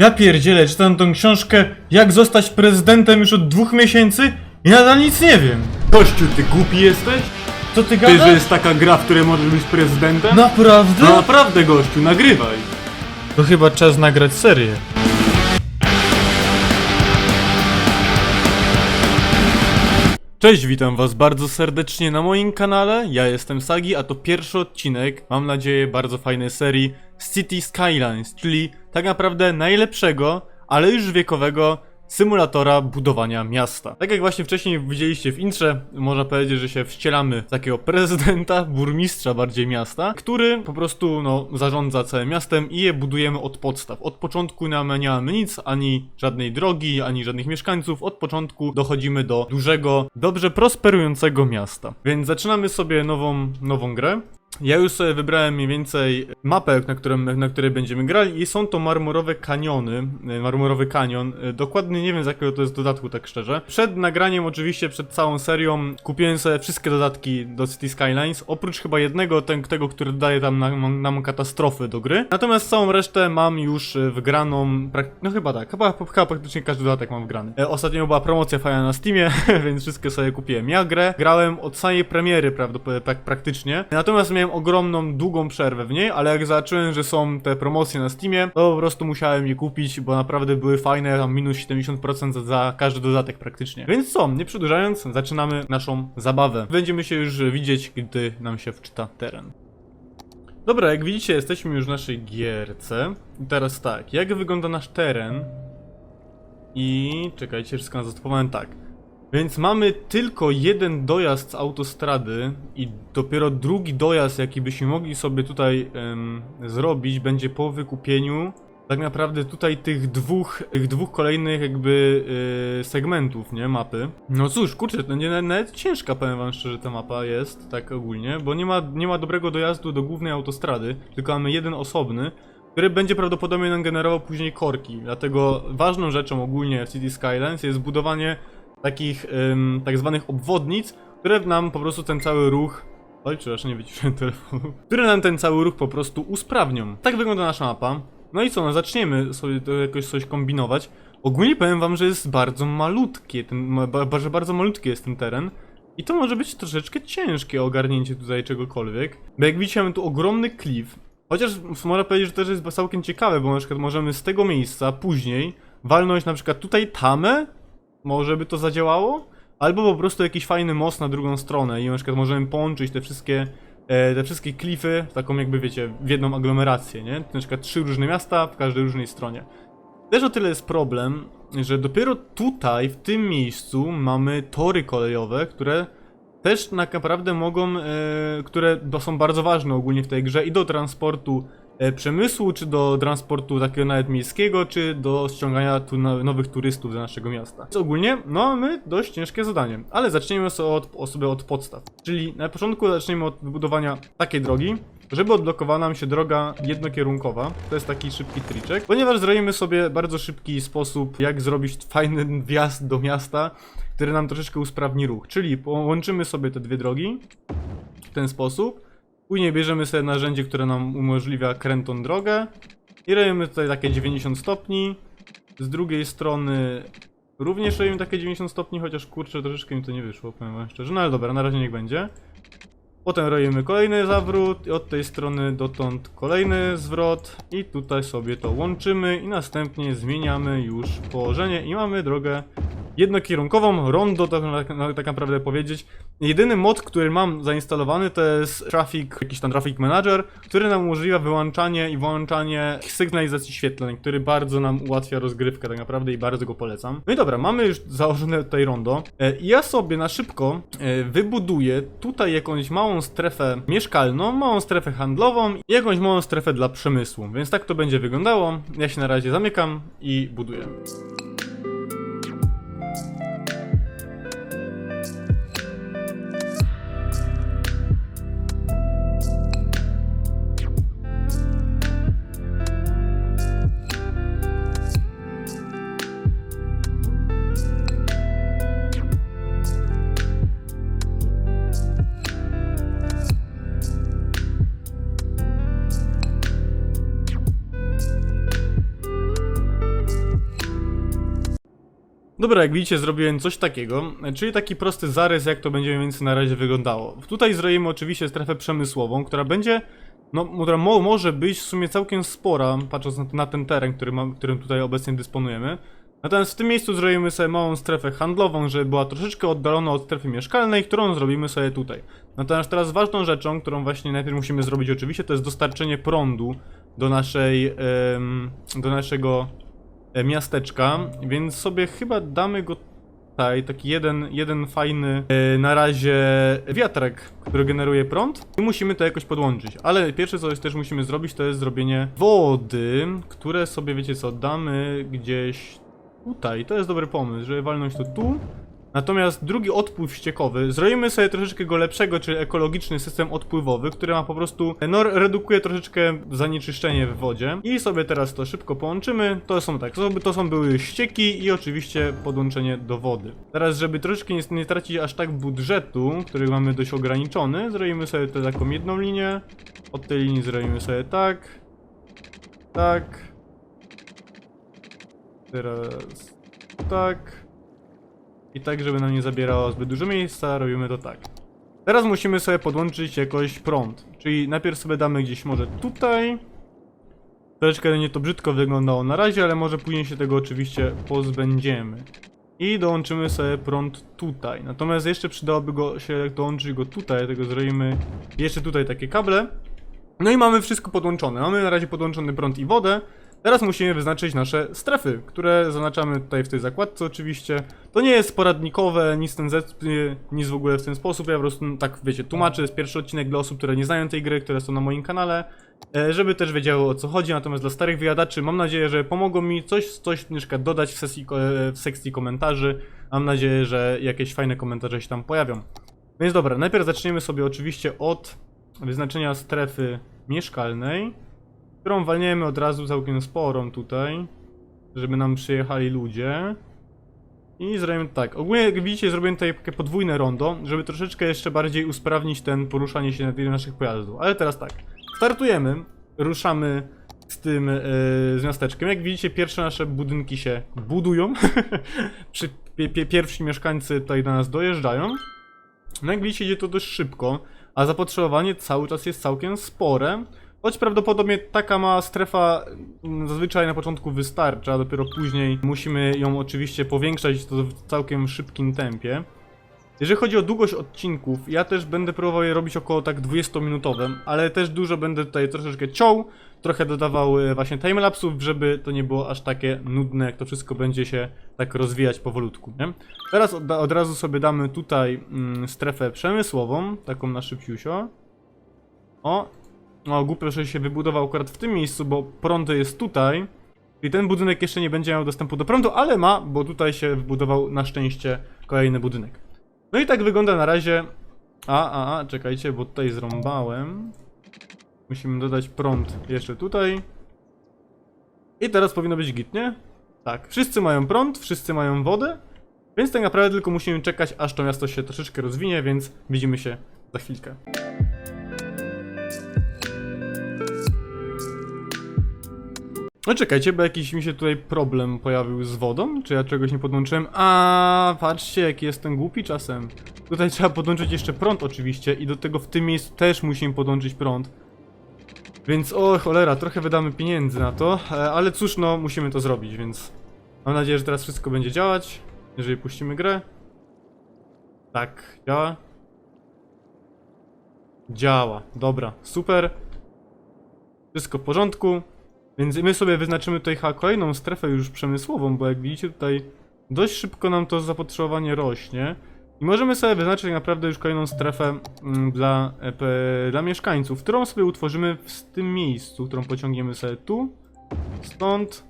Ja pierdzielę, czytam tą książkę Jak zostać prezydentem już od dwóch miesięcy i nadal nic nie wiem. Kościół, ty głupi jesteś? Co ty Ty, gadasz? że jest taka gra, w której możesz być prezydentem? Naprawdę? No naprawdę, gościu, nagrywaj. To chyba czas nagrać serię. Cześć, witam was bardzo serdecznie na moim kanale. Ja jestem Sagi, a to pierwszy odcinek, mam nadzieję, bardzo fajnej serii City Skylines, czyli tak naprawdę najlepszego, ale już wiekowego symulatora budowania miasta. Tak jak właśnie wcześniej widzieliście w intrze, można powiedzieć, że się wcielamy w takiego prezydenta, burmistrza bardziej miasta, który po prostu no, zarządza całym miastem i je budujemy od podstaw. Od początku nam nie mamy nic, ani żadnej drogi, ani żadnych mieszkańców. Od początku dochodzimy do dużego, dobrze prosperującego miasta. Więc zaczynamy sobie nową, nową grę. Ja już sobie wybrałem mniej więcej mapę, na, na której będziemy grali i są to marmurowe kaniony, e, marmurowy kanion. E, Dokładnie nie wiem z jakiego to jest dodatku, tak szczerze. Przed nagraniem oczywiście, przed całą serią kupiłem sobie wszystkie dodatki do City Skylines, oprócz chyba jednego, ten, tego, który daje tam nam, nam katastrofy do gry. Natomiast całą resztę mam już e, wgraną, no chyba tak, chyba, chyba praktycznie każdy dodatek mam wgrany. Ostatnio była promocja fajna na Steamie, więc wszystkie sobie kupiłem. Ja grę grałem od samej premiery prawdopodobnie tak praktycznie, natomiast miałem ogromną, długą przerwę w niej, ale jak zobaczyłem, że są te promocje na Steamie, to po prostu musiałem je kupić, bo naprawdę były fajne, tam minus 70% za, za każdy dodatek praktycznie. Więc co, nie przedłużając, zaczynamy naszą zabawę. Będziemy się już widzieć, gdy nam się wczyta teren. Dobra, jak widzicie, jesteśmy już w naszej gierce. I teraz tak, jak wygląda nasz teren? I czekajcie, wszystko na zastopowałem tak. Więc mamy tylko jeden dojazd z autostrady i dopiero drugi dojazd, jaki byśmy mogli sobie tutaj em, zrobić, będzie po wykupieniu tak naprawdę tutaj tych dwóch, tych dwóch kolejnych jakby y, segmentów, nie, mapy. No cóż, kurczę, to nie, nawet ciężka, powiem wam szczerze, ta mapa jest, tak ogólnie, bo nie ma, nie ma dobrego dojazdu do głównej autostrady, tylko mamy jeden osobny, który będzie prawdopodobnie nam generował później korki. Dlatego ważną rzeczą ogólnie w City Skylines jest budowanie takich ym, tak zwanych obwodnic, które nam po prostu ten cały ruch. Oj, aż nie wyciszyłem telefonu. Które nam ten cały ruch po prostu usprawnią. Tak wygląda nasza mapa. No i co, no zaczniemy sobie to jakoś coś kombinować. Ogólnie powiem wam, że jest bardzo malutkie, ten, że bardzo malutki jest ten teren. I to może być troszeczkę ciężkie ogarnięcie tutaj czegokolwiek. Bo jak widzicie, mamy tu ogromny klif. Chociaż można powiedzieć, że też jest całkiem ciekawe, bo na przykład możemy z tego miejsca później walnąć na przykład tutaj tamę, może by to zadziałało? Albo po prostu jakiś fajny most na drugą stronę i na przykład możemy połączyć te wszystkie, e, te wszystkie klify taką jakby wiecie, w jedną aglomerację, nie? Na przykład trzy różne miasta w każdej różnej stronie. Też o tyle jest problem, że dopiero tutaj, w tym miejscu mamy tory kolejowe, które też tak naprawdę mogą, e, które są bardzo ważne ogólnie w tej grze i do transportu przemysłu, czy do transportu takiego nawet miejskiego, czy do ściągania tu no- nowych turystów do naszego miasta. Więc ogólnie, no mamy dość ciężkie zadanie, ale zaczniemy sobie od, sobie od podstaw. Czyli na początku zaczniemy od wybudowania takiej drogi, żeby odblokowała nam się droga jednokierunkowa, to jest taki szybki triczek, ponieważ zrobimy sobie bardzo szybki sposób, jak zrobić fajny wjazd do miasta, który nam troszeczkę usprawni ruch. Czyli połączymy sobie te dwie drogi w ten sposób. Później bierzemy sobie narzędzie, które nam umożliwia krętą drogę i robimy tutaj takie 90 stopni. Z drugiej strony również robimy takie 90 stopni, chociaż kurczę, troszeczkę mi to nie wyszło, powiem wam szczerze. No ale dobra, na razie niech będzie. Potem robimy kolejny zawrót i od tej strony dotąd kolejny zwrot i tutaj sobie to łączymy i następnie zmieniamy już położenie i mamy drogę jednokierunkową, rondo tak, tak naprawdę powiedzieć. Jedyny mod, który mam zainstalowany to jest Traffic, jakiś tam Traffic Manager, który nam umożliwia wyłączanie i włączanie sygnalizacji świetlnej, który bardzo nam ułatwia rozgrywkę tak naprawdę i bardzo go polecam. No i dobra, mamy już założone tutaj rondo. E, i Ja sobie na szybko e, wybuduję tutaj jakąś małą strefę mieszkalną, małą strefę handlową i jakąś małą strefę dla przemysłu. Więc tak to będzie wyglądało. Ja się na razie zamykam i buduję. Dobra, jak widzicie, zrobiłem coś takiego, czyli taki prosty zarys, jak to będzie mniej więcej na razie wyglądało. Tutaj zrobimy oczywiście strefę przemysłową, która będzie, no, która mo może być w sumie całkiem spora, patrząc na, na ten teren, który mam, którym tutaj obecnie dysponujemy. Natomiast w tym miejscu zrobimy sobie małą strefę handlową, żeby była troszeczkę oddalona od strefy mieszkalnej, którą zrobimy sobie tutaj. Natomiast teraz ważną rzeczą, którą właśnie najpierw musimy zrobić oczywiście, to jest dostarczenie prądu do naszej, em, do naszego miasteczka, więc sobie chyba damy go tutaj, taki jeden, jeden fajny e, na razie wiatrak, który generuje prąd i musimy to jakoś podłączyć. Ale pierwsze co też musimy zrobić, to jest zrobienie wody, które sobie, wiecie co, damy gdzieś tutaj. To jest dobry pomysł, żeby walnąć to tu. Natomiast drugi odpływ ściekowy, zrobimy sobie troszeczkę go lepszego, czyli ekologiczny system odpływowy, który ma po prostu, no redukuje troszeczkę zanieczyszczenie w wodzie. I sobie teraz to szybko połączymy. To są tak, to, to są były ścieki i oczywiście podłączenie do wody. Teraz, żeby troszeczkę nie, nie tracić aż tak budżetu, który mamy dość ograniczony, zrobimy sobie to taką jedną linię. Od tej linii zrobimy sobie tak. Tak. Teraz tak. I tak, żeby nam nie zabierało zbyt dużo miejsca, robimy to tak. Teraz musimy sobie podłączyć jakoś prąd. Czyli najpierw sobie damy gdzieś może tutaj. Troszeczkę będzie to brzydko wyglądało na razie, ale może później się tego oczywiście pozbędziemy. I dołączymy sobie prąd tutaj. Natomiast jeszcze przydałoby go się dołączyć go tutaj, dlatego zrobimy jeszcze tutaj takie kable. No i mamy wszystko podłączone. Mamy na razie podłączony prąd i wodę. Teraz musimy wyznaczyć nasze strefy, które zaznaczamy tutaj w tej zakładce oczywiście. To nie jest poradnikowe, nic ten nic w ogóle w ten sposób. Ja po prostu no, tak wiecie, tłumaczę, jest pierwszy odcinek dla osób, które nie znają tej gry, które są na moim kanale, e, żeby też wiedziały o co chodzi. Natomiast dla starych wyjadaczy mam nadzieję, że pomogą mi coś, coś przykład dodać w, sesji, e, w sekcji komentarzy. Mam nadzieję, że jakieś fajne komentarze się tam pojawią. Więc dobra, najpierw zaczniemy sobie oczywiście od wyznaczenia strefy mieszkalnej którą walniemy od razu całkiem sporą tutaj, żeby nam przyjechali ludzie. I zrobimy tak. Ogólnie jak widzicie zrobiłem tutaj takie podwójne rondo, żeby troszeczkę jeszcze bardziej usprawnić ten poruszanie się naszych pojazdów. Ale teraz tak. Startujemy, ruszamy z tym, yy, z miasteczkiem. Jak widzicie pierwsze nasze budynki się budują. Przy, pie, pie, pierwsi mieszkańcy tutaj do nas dojeżdżają. No jak widzicie idzie to dość szybko, a zapotrzebowanie cały czas jest całkiem spore. Choć prawdopodobnie taka mała strefa mm, zazwyczaj na początku wystarcza, a dopiero później musimy ją oczywiście powiększać to w całkiem szybkim tempie. Jeżeli chodzi o długość odcinków, ja też będę próbował je robić około tak 20-minutowe, ale też dużo będę tutaj troszeczkę ciął, trochę dodawał e, właśnie timelapsów, żeby to nie było aż takie nudne, jak to wszystko będzie się tak rozwijać powolutku, nie? Teraz od, od razu sobie damy tutaj mm, strefę przemysłową, taką na szybciusio. O, no, głupio, że się wybudował akurat w tym miejscu, bo prąd jest tutaj. I ten budynek jeszcze nie będzie miał dostępu do prądu, ale ma, bo tutaj się wybudował na szczęście kolejny budynek. No i tak wygląda na razie. A, a, a, czekajcie, bo tutaj zrąbałem. Musimy dodać prąd jeszcze tutaj. I teraz powinno być git, nie? Tak, wszyscy mają prąd, wszyscy mają wodę. Więc tak naprawdę tylko musimy czekać, aż to miasto się troszeczkę rozwinie, więc widzimy się za chwilkę. No czekajcie, bo jakiś mi się tutaj problem pojawił z wodą? Czy ja czegoś nie podłączyłem? A, patrzcie, jaki jestem głupi czasem. Tutaj trzeba podłączyć jeszcze prąd oczywiście i do tego w tym miejscu też musimy podłączyć prąd. Więc o cholera, trochę wydamy pieniędzy na to, e, ale cóż, no musimy to zrobić, więc mam nadzieję, że teraz wszystko będzie działać, jeżeli puścimy grę. Tak, działa. Działa, dobra, super. Wszystko w porządku. Więc my sobie wyznaczymy tutaj kolejną strefę już przemysłową, bo jak widzicie tutaj dość szybko nam to zapotrzebowanie rośnie. I możemy sobie wyznaczyć tak naprawdę już kolejną strefę mm, dla, e, dla mieszkańców, którą sobie utworzymy w tym miejscu, którą pociągniemy sobie tu, stąd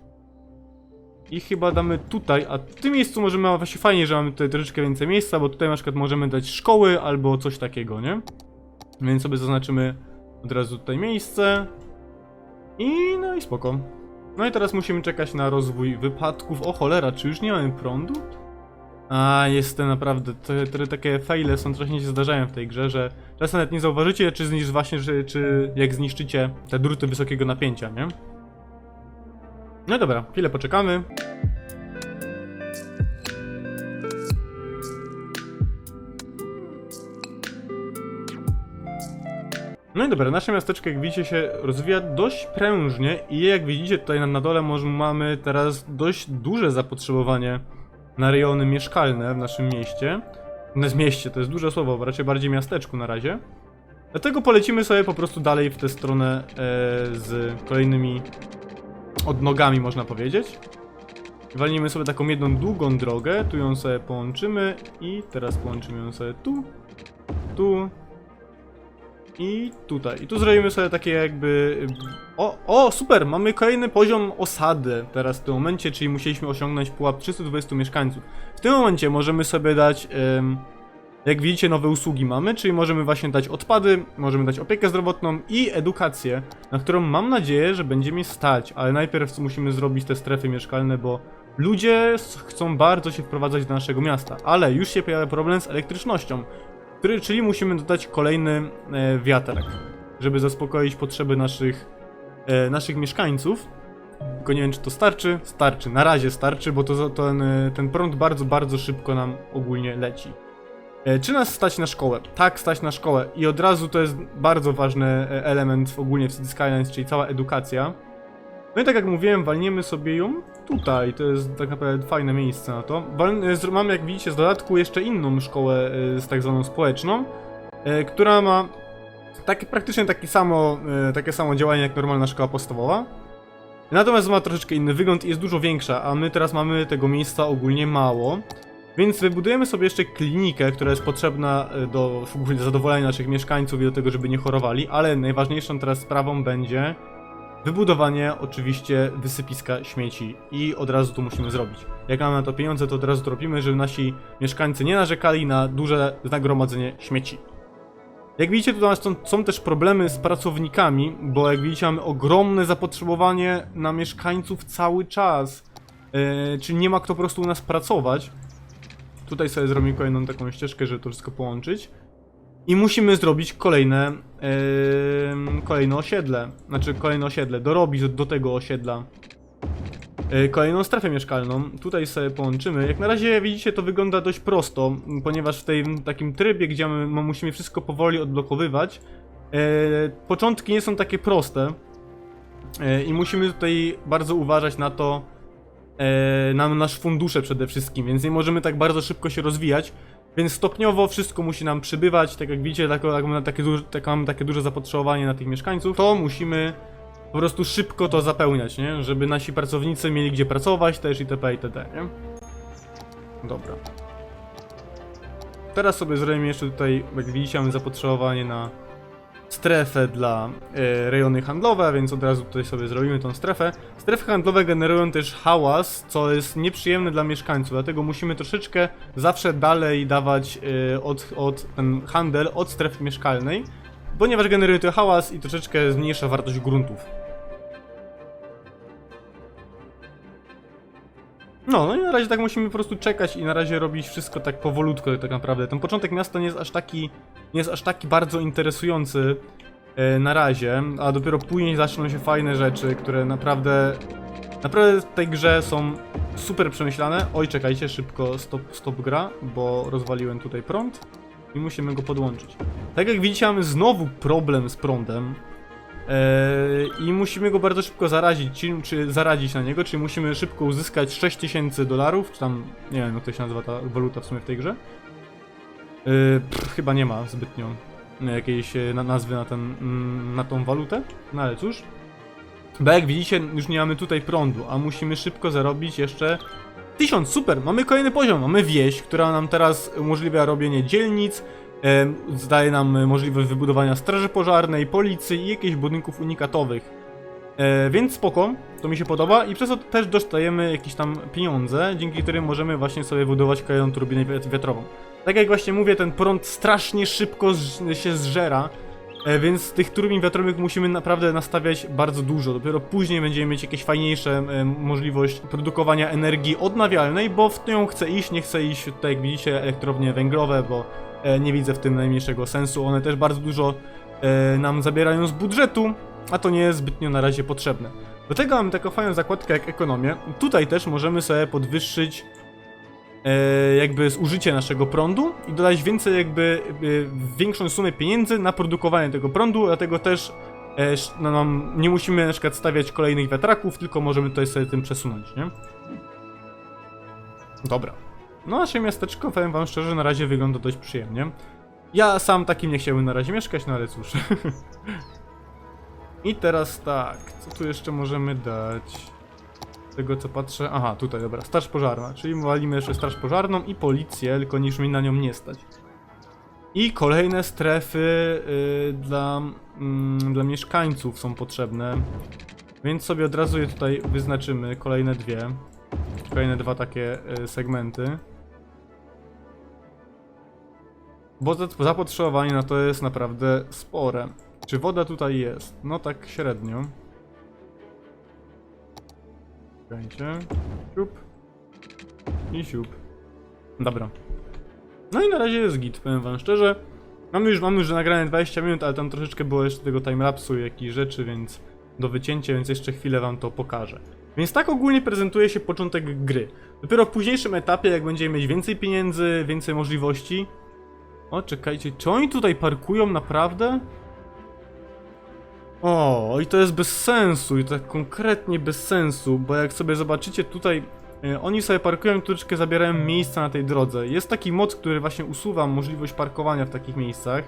i chyba damy tutaj, a w tym miejscu możemy, właśnie fajnie, że mamy tutaj troszeczkę więcej miejsca, bo tutaj na przykład możemy dać szkoły albo coś takiego, nie? Więc sobie zaznaczymy od razu tutaj miejsce, i no i spoko. No i teraz musimy czekać na rozwój wypadków. O cholera, czy już nie mamy prądu? A, jest to naprawdę, te, te, takie faile są trochę się zdarzają w tej grze, że czasem nawet nie zauważycie, czy zniszczy właśnie, że, czy jak zniszczycie te druty wysokiego napięcia, nie? No dobra, chwilę poczekamy. No i dobra, nasze miasteczko jak widzicie się rozwija dość prężnie i jak widzicie tutaj na, na dole może mamy teraz dość duże zapotrzebowanie na rejony mieszkalne w naszym mieście. No, mieście to jest duże słowo, raczej bardziej miasteczku na razie. Dlatego polecimy sobie po prostu dalej w tę stronę e, z kolejnymi odnogami można powiedzieć. Walnijmy sobie taką jedną długą drogę, tu ją sobie połączymy i teraz połączymy ją sobie tu, tu i tutaj. I tu zrobimy sobie takie jakby... O, o, super! Mamy kolejny poziom osady teraz w tym momencie, czyli musieliśmy osiągnąć pułap 320 mieszkańców. W tym momencie możemy sobie dać... em, jak widzicie, nowe usługi mamy, czyli możemy właśnie dać odpady, możemy dać opiekę zdrowotną i edukację, na którą mam nadzieję, że będzie mi stać, ale najpierw musimy zrobić te strefy mieszkalne, bo ludzie chcą bardzo się wprowadzać do naszego miasta, ale już się pojawia problem z elektrycznością, który, czyli musimy dodać kolejny e, wiatrak, żeby zaspokoić potrzeby naszych, e, naszych mieszkańców. Tylko nie wiem, czy to starczy. Starczy, na razie starczy, bo to, ten, e, ten prąd bardzo, bardzo szybko nam ogólnie leci. E, Czy nas stać na szkołę? Tak, stać na szkołę. I od razu to jest bardzo ważny e, element ogólnie w City Skylines, czyli cała edukacja. No i tak jak mówiłem, walniemy sobie ją tutaj. To jest tak naprawdę fajne miejsce na to. E, Mamy, jak widzicie, z dodatku jeszcze inną szkołę e, z tak zwaną społeczną, e, która ma takie, praktycznie takie samo, takie samo działanie jak normalna szkoła podstawowa. Natomiast ma troszeczkę inny wygląd i jest dużo większa, a my teraz mamy tego miejsca ogólnie mało. Więc wybudujemy sobie jeszcze klinikę, która jest potrzebna do zadowolenia naszych mieszkańców i do tego, żeby nie chorowali, ale najważniejszą teraz sprawą będzie wybudowanie oczywiście wysypiska śmieci i od razu to musimy zrobić. Jak mamy na to pieniądze, to od razu to robimy, żeby nasi mieszkańcy nie narzekali na duże nagromadzenie śmieci. Jak widzicie, tutaj są, też problemy z pracownikami, bo jak widzicie, mamy ogromne zapotrzebowanie na mieszkańców cały czas. Yy, czyli nie ma kto po prostu u nas pracować. Tutaj sobie zrobimy kolejną taką ścieżkę, żeby to wszystko połączyć. I musimy zrobić kolejne, yy, kolejne osiedle. Znaczy kolejne osiedle, dorobić do, do tego osiedla. Yy, kolejną strefę mieszkalną. Tutaj sobie połączymy. Jak na razie widzicie to wygląda dość prosto, ponieważ w tym takim trybie, gdzie my, my musimy wszystko powoli odblokowywać, yy, początki nie są takie proste. Yy, I musimy tutaj bardzo uważać na to, na nasz fundusze przede wszystkim, więc nie możemy tak bardzo szybko się rozwijać. Więc stopniowo wszystko musi nam przybywać, tak jak widzicie, tak, jak mamy takie, duże, tak mamy takie duże zapotrzebowanie na tych mieszkańców, to musimy po prostu szybko to zapełniać, nie? Żeby nasi pracownicy mieli gdzie pracować też itp. itd. Nie? Dobra. Teraz sobie zrobimy jeszcze tutaj, jak widzicie, mamy zapotrzebowanie na strefę dla e, rejony handlowe, więc od razu tutaj sobie zrobimy tą strefę. Strefy handlowe generują też hałas, co jest nieprzyjemne dla mieszkańców, dlatego musimy troszeczkę zawsze dalej dawać e, od, od ten handel od strefy mieszkalnej, ponieważ generuje to hałas i troszeczkę zmniejsza wartość gruntów. No, no i na razie tak musimy po prostu czekać i na razie robić wszystko tak powolutko tak naprawdę. Ten początek miasta nie jest aż taki, nie jest aż taki bardzo interesujący e, na razie, a dopiero później zaczną się fajne rzeczy, które naprawdę, naprawdę w tej grze są super przemyślane. Oj, czekajcie, szybko stop, stop gra, bo rozwaliłem tutaj prąd i musimy go podłączyć. Tak jak widzicie, mamy znowu problem z prądem. Eee, I musimy go bardzo szybko zarazić, czy, czy zaradzić na niego, czyli musimy szybko uzyskać 6000 dolarów, czy tam, nie wiem jak to się nazywa ta waluta w sumie w tej grze. Eee, pff, chyba nie ma zbytnio jakiejś e, na, nazwy na, ten, mm, na tą walutę, no ale cóż. Bo jak widzicie, już nie mamy tutaj prądu, a musimy szybko zarobić jeszcze 1000, super, mamy kolejny poziom, mamy wieś, która nam teraz umożliwia robienie dzielnic, zdaje nam e, możliwość wybudowania straży pożarnej, policji i jakichś budynków unikatowych. E, więc spoko, to mi się podoba i przez to też dostajemy jakieś tam pieniądze, dzięki którym możemy właśnie sobie budować kolejną turbinę wiat- wiatrową. Tak jak właśnie mówię, ten prąd strasznie szybko się zżera, e, więc tych turbin wiatrowych musimy naprawdę nastawiać bardzo dużo. Dopiero później będziemy mieć jakieś fajniejsze e, możliwość produkowania energii odnawialnej, bo w nią chcę iść, nie chcę iść tutaj, jak widzicie, elektrownie węglowe, bo e, nie widzę w tym najmniejszego sensu. One też bardzo dużo e, nam zabierają z budżetu, a to nie jest zbytnio na razie potrzebne. Do tego mamy taką fajną zakładkę jak ekonomię. Tutaj też możemy sobie podwyższyć e, jakby zużycie naszego prądu i dodać więcej jakby e, większą sumę pieniędzy na produkowanie tego prądu, dlatego też e, no, nie musimy na przykład stawiać kolejnych wiatraków, tylko możemy tutaj sobie tym przesunąć, nie? Dobra. No nasze miasteczko, powiem wam szczerze, na razie wygląda dość przyjemnie. Ja sam takim nie chciałbym na razie mieszkać, no ale cóż. I teraz tak, co tu jeszcze możemy dać? Z tego co patrzę, aha, tutaj dobra, straż pożarna, czyli walimy jeszcze straż pożarną i policję, tylko niż mi na nią nie stać. I kolejne strefy y, dla, mm, dla mieszkańców są potrzebne, więc sobie od razu je tutaj wyznaczymy, kolejne dwie. Kolejne dwa takie y, segmenty. Bo za- zapotrzebowanie na to jest naprawdę spore. Czy woda tutaj jest? No tak średnio. Czekajcie. Siup. I siup. Dobra. No i na razie jest git, powiem wam szczerze. Mamy już, mamy już nagrane 20 minut, ale tam troszeczkę było jeszcze tego timelapsu i jakichś rzeczy, więc do wycięcia, więc jeszcze chwilę wam to pokażę. Więc tak ogólnie prezentuje się początek gry. Dopiero w późniejszym etapie, jak będziemy mieć więcej pieniędzy, więcej możliwości. O, czekajcie, czy oni tutaj parkują naprawdę? O, i to jest bez sensu, i tak konkretnie bez sensu, bo jak sobie zobaczycie tutaj, e, oni sobie parkują i troszeczkę zabierają miejsca na tej drodze. Jest taki mod, który właśnie usuwa możliwość parkowania w takich miejscach.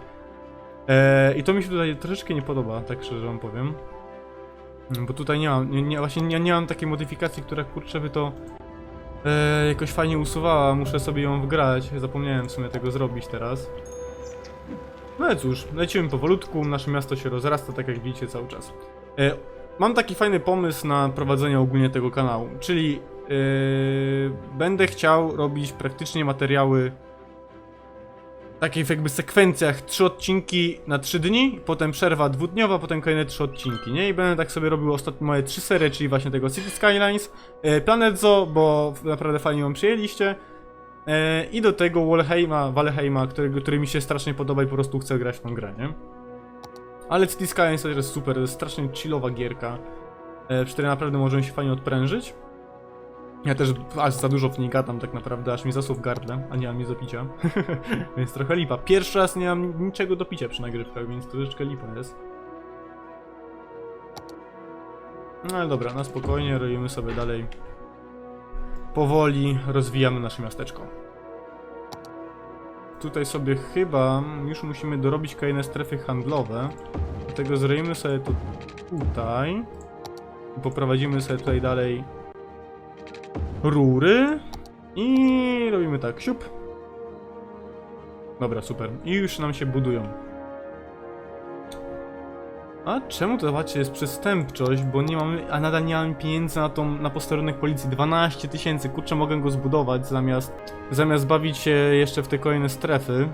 E, I to mi się tutaj troszeczkę nie podoba, tak szczerze wam powiem. Mm, Bo tutaj nie mam, nie, nie, właśnie nie, nie mam takiej modyfikacji, która kurczę by to e, jakoś fajnie usuwała, muszę sobie ją wgrać, zapomniałem w sumie tego zrobić teraz. No ale cóż, lecimy powolutku, nasze miasto się rozrasta, tak jak widzicie cały czas. E, mam taki fajny pomysł na prowadzenie ogólnie tego kanału, czyli e, będę chciał robić praktycznie materiały takich jakby sekwencjach, trzy odcinki na trzy dni, potem przerwa dwudniowa, potem kolejne trzy odcinki, nie? I będę tak sobie robił ostatnie moje trzy serie, czyli właśnie tego City Skylines, e, Planet Zoo, bo naprawdę fajnie ją przyjęliście, E, I do tego Walheima, Valheima, którego, który mi się strasznie podoba i po prostu chcę grać w tą grę, nie? Ale City Skylines też jest super, to jest strasznie chillowa gierka, e, przy której naprawdę możemy się fajnie odprężyć. Ja też aż za dużo w niej gadam tak naprawdę, aż mi zasł gardle, a nie mam nic do picia. więc trochę lipa. Pierwszy raz nie mam niczego do picia przy nagrywkach, więc troszeczkę lipa jest. No ale dobra, na spokojnie, robimy sobie dalej powoli rozwijamy nasze miasteczko. Tutaj sobie chyba już musimy dorobić kolejne strefy handlowe. Dlatego zrobimy sobie to tutaj. I poprowadzimy sobie tutaj dalej rury. I robimy tak, siup. Dobra, super. I już nam się budują. A czemu to zobaczcie jest przestępczość, bo nie mamy, a nadal nie mamy pieniędzy na tą, na posterunek policji, 12 tysięcy, kurczę mogę go zbudować zamiast, zamiast bawić się jeszcze w te kolejne strefy.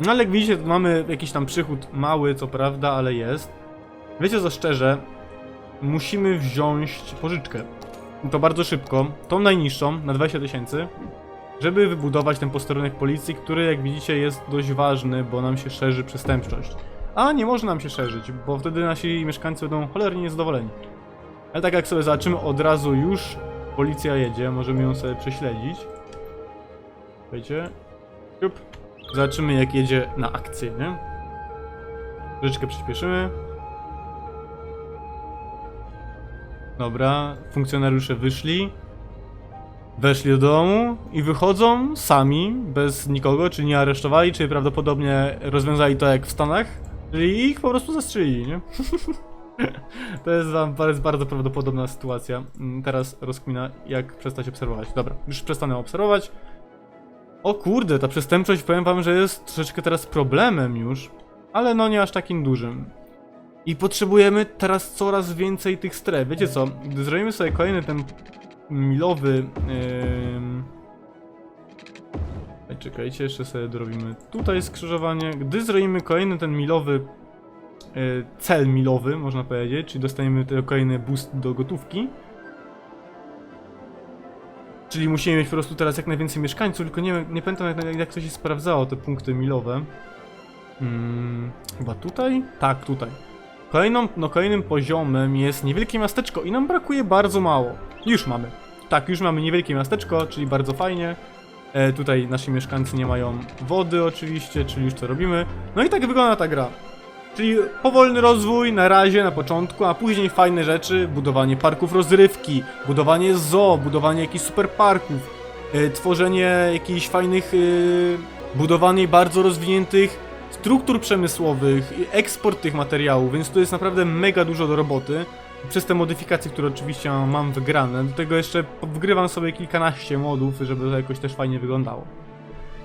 No ale jak widzicie mamy jakiś tam przychód mały, co prawda, ale jest. Wiecie co szczerze, musimy wziąć pożyczkę. I To bardzo szybko, tą najniższą, na 20 tysięcy, żeby wybudować ten posterunek policji, który jak widzicie jest dość ważny, bo nam się szerzy przestępczość. A nie może nam się szerzyć, bo wtedy nasi mieszkańcy będą cholernie niezadowoleni. Ale tak jak sobie zobaczymy, od razu już policja jedzie, możemy ją sobie prześledzić. Jup. Zobaczymy jak jedzie na akcję, nie? Troszeczkę przyspieszymy. Dobra, funkcjonariusze wyszli. Weszli do domu i wychodzą sami, bez nikogo, czy nie aresztowali, czy prawdopodobnie rozwiązali to jak w Stanach, czyli ich po prostu zastrzelili, nie? to jest bardzo, bardzo prawdopodobna sytuacja. Mm, Teraz rozkmina, jak przestać obserwować. Dobra, już przestanę obserwować. O kurde, ta przestępczość, powiem wam, że jest troszeczkę teraz problemem już, ale no nie aż takim dużym. I potrzebujemy teraz coraz więcej tych stref. Wiecie co, gdy zrobimy sobie kolejny ten milowy... Ej, Czekajcie, jeszcze sobie dorobimy tutaj skrzyżowanie. Gdy zrobimy kolejny ten milowy y, cel milowy, można powiedzieć, czyli dostaniemy ten kolejny boost do gotówki. Czyli musimy mieć po prostu teraz jak najwięcej mieszkańców, tylko nie, nie pamiętam jak, jak to się sprawdzało, te punkty milowe. Hmm, chyba tutaj? Tak, tutaj. Kolejną, no kolejnym poziomem jest niewielkie miasteczko i nam brakuje bardzo mało. Już mamy. tak, już mamy niewielkie miasteczko, czyli bardzo fajnie. E, tutaj nasi mieszkańcy nie mają wody oczywiście, czyli już to robimy. No i tak wygląda ta gra. Czyli powolny rozwój na razie, na początku, a później fajne rzeczy, budowanie parków rozrywki, budowanie zoo, budowanie jakichś super parków, e, tworzenie jakichś fajnych, e, budowanie bardzo rozwiniętych struktur przemysłowych, eksport tych materiałów, więc tu jest naprawdę mega dużo do roboty. Przez te modyfikacje, które oczywiście mam wygrane, do tego jeszcze wgrywam sobie kilkanaście modów, żeby to jakoś też fajnie wyglądało.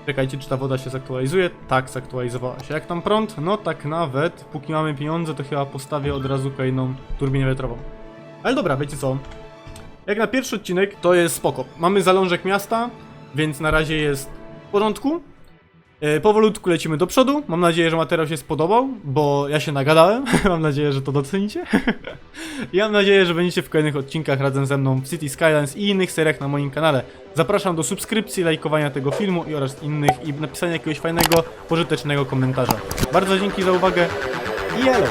Czekajcie, czy ta woda się zaktualizuje? Tak, zaktualizowała się. Jak tam prąd? No tak nawet. Póki mamy pieniądze, to chyba postawię od razu kolejną turbinę wiatrową. Ale dobra, wiecie co? Jak na pierwszy odcinek, to jest spoko. Mamy zalążek miasta, więc na razie jest w porządku. E, powolutku lecimy do przodu. Mam nadzieję, że materiał się spodobał, bo ja się nagadałem. mam nadzieję, że to docenicie. I mam nadzieję, że będziecie w kolejnych odcinkach razem ze mną w City Skylines i innych seriach na moim kanale. Zapraszam do subskrypcji, lajkowania tego filmu i oraz innych i napisania jakiegoś fajnego, pożytecznego komentarza. Bardzo dzięki za uwagę i elo!